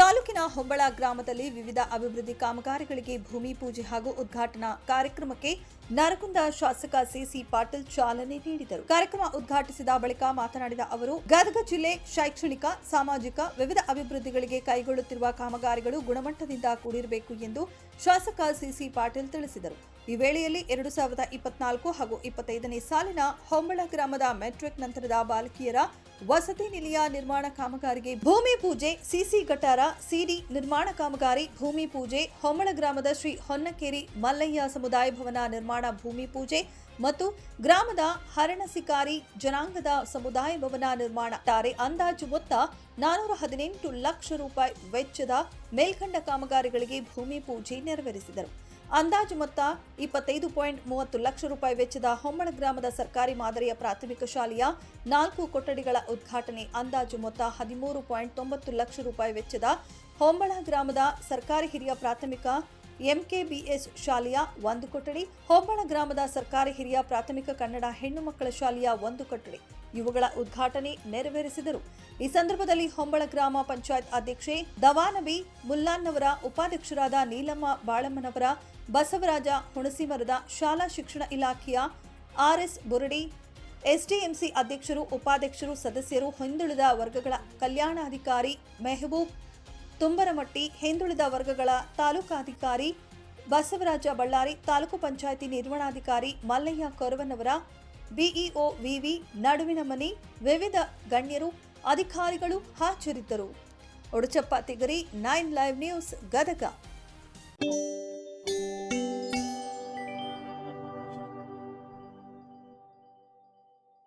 ತಾಲೂಕಿನ ಹೊಂಬಳ ಗ್ರಾಮದಲ್ಲಿ ವಿವಿಧ ಅಭಿವೃದ್ಧಿ ಕಾಮಗಾರಿಗಳಿಗೆ ಭೂಮಿ ಪೂಜೆ ಹಾಗೂ ಉದ್ಘಾಟನಾ ಕಾರ್ಯಕ್ರಮಕ್ಕೆ ನರಗುಂದ ಶಾಸಕ ಸಿಸಿ ಪಾಟೀಲ್ ಚಾಲನೆ ನೀಡಿದರು. ಕಾರ್ಯಕ್ರಮ ಉದ್ಘಾಟಿಸಿದ ಬಳಿಕ ಮಾತನಾಡಿದ ಅವರು, ಗದಗ ಜಿಲ್ಲೆ ಶೈಕ್ಷಣಿಕ, ಸಾಮಾಜಿಕ ವಿವಿಧ ಅಭಿವೃದ್ಧಿಗಳಿಗೆ ಕೈಗೊಳ್ಳುತ್ತಿರುವ ಕಾಮಗಾರಿಗಳು ಗುಣಮಟ್ಟದಿಂದ ಕೂಡಿರಬೇಕು ಎಂದು ಶಾಸಕ ಸಿಸಿ ಪಾಟೀಲ್ ತಿಳಿಸಿದರು. ಈ ವೇಳೆಯಲ್ಲಿ ಎರಡು ಸಾವಿರದ ಇಪ್ಪತ್ನಾಲ್ಕು ಹಾಗೂ ಇಪ್ಪತ್ತೈದನೇ ಸಾಲಿನ ಹೊಂಬಳ ಗ್ರಾಮದ ಮೆಟ್ರಿಕ್ ನಂತರದ ಬಾಲಕಿಯರ ವಸತಿ ನಿಲಯ ನಿರ್ಮಾಣ ಕಾಮಗಾರಿಗೆ ಭೂಮಿ ಪೂಜೆ, ಸಿಸಿ ಗಟಾರ, ಸಿಡಿ ನಿರ್ಮಾಣ ಕಾಮಗಾರಿ, ಭೂಮಿ ಪೂಜೆ ಹೊಮ್ಮಳ ಗ್ರಾಮದ ಶ್ರೀ ಹೊನ್ನಕೇರಿ ಮಲ್ಲಯ್ಯ ಸಮುದಾಯ ಭವನ ನಿರ್ಮಾಣ ಭೂಮಿ ಪೂಜೆ ಮತ್ತು ಗ್ರಾಮದ ಹರಣಸಿಕಾರಿ ಜನಾಂಗದ ಸಮುದಾಯ ಭವನ ನಿರ್ಮಾಣ. ತಾರೆ ಅಂದಾಜು ಮೊತ್ತ ನಾನೂರ ಹದಿನೆಂಟು ಲಕ್ಷ ರೂಪಾಯಿ ವೆಚ್ಚದ ಮೇಲ್ಕಂಡ ಕಾಮಗಾರಿಗಳಿಗೆ ಭೂಮಿ ಪೂಜೆ ನೆರವೇರಿಸಿದರು. ಅಂದಾಜು ಮೊತ್ತ ಇಪ್ಪತ್ತೈದು ಪಾಯಿಂಟ್ ಮೂವತ್ತು ಲಕ್ಷ ರೂಪಾಯಿ ವೆಚ್ಚದ ಹೊಮ್ಮಳ ಗ್ರಾಮದ ಸರ್ಕಾರಿ ಮಾದರಿಯ ಪ್ರಾಥಮಿಕ ಶಾಲೆಯ ನಾಲ್ಕು ಕೊಠಡಿಗಳ ಉದ್ಘಾಟನೆ. ಅಂದಾಜು ಮೊತ್ತ ಹದಿಮೂರು ಪಾಯಿಂಟ್ ತೊಂಬತ್ತು ಲಕ್ಷ ರೂಪಾಯಿ ವೆಚ್ಚದ ಹೊಂಬಳ ಗ್ರಾಮದ ಸರ್ಕಾರಿ ಹಿರಿಯ ಪ್ರಾಥಮಿಕ ಎಂಕೆಬಿಎಸ್ ಶಾಲೆಯ ಒಂದು ಕೊಠಡಿ, ಹೊಂಬಳ ಗ್ರಾಮದ ಸರ್ಕಾರಿ ಹಿರಿಯ ಪ್ರಾಥಮಿಕ ಕನ್ನಡ ಹೆಣ್ಣು ಮಕ್ಕಳ ಶಾಲೆಯ ಒಂದು ಕೊಠಡಿ ಇವುಗಳ ಉದ್ಘಾಟನೆ ನೆರವೇರಿಸಿದರು. ಈ ಸಂದರ್ಭದಲ್ಲಿ ಹೊಂಬಳ ಗ್ರಾಮ ಪಂಚಾಯತ್ ಅಧ್ಯಕ್ಷೆ ದವಾನಬಿ ಮುಲ್ಲಾನ್ನವರ ಉಪಾಧ್ಯಕ್ಷರಾದ ನೀಲಮ್ಮ ಬಾಳಮ್ಮನವರ, ಬಸವರಾಜ ಹುಣಸಿಮರದ ಶಾಲಾ ಶಿಕ್ಷಣ ಇಲಾಖೆಯ ಆರ್ಎಸ್ ಬುರಡಿ, ಎಸ್ಡಿಎಂಸಿ ಅಧ್ಯಕ್ಷರು, ಉಪಾಧ್ಯಕ್ಷರು, ಸದಸ್ಯರು, ಹಿಂದುಳಿದ ವರ್ಗಗಳ ಕಲ್ಯಾಣಾಧಿಕಾರಿ ಮೆಹಬೂಬ್ ತುಂಬರಮಟ್ಟಿ ಹಿಂದುಳಿದ ವರ್ಗಗಳ ತಾಲೂಕಾಧಿಕಾರಿ ಬಸವರಾಜ ಬಳ್ಳಾರಿ ತಾಲೂಕು ಪಂಚಾಯಿತಿ ನಿರ್ವಹಣಾಧಿಕಾರಿ ಮಲ್ಲಯ್ಯ ಕೊರವನವರ, ಬಿಇಒ ವಿವಿ ನಡುವಿನ ಮನೆ ವಿವಿಧ ಗಣ್ಯರು, ಅಧಿಕಾರಿಗಳು ಹಾಜರಿದ್ದರು. Uduchappa Tigari, nine live news, Gadag.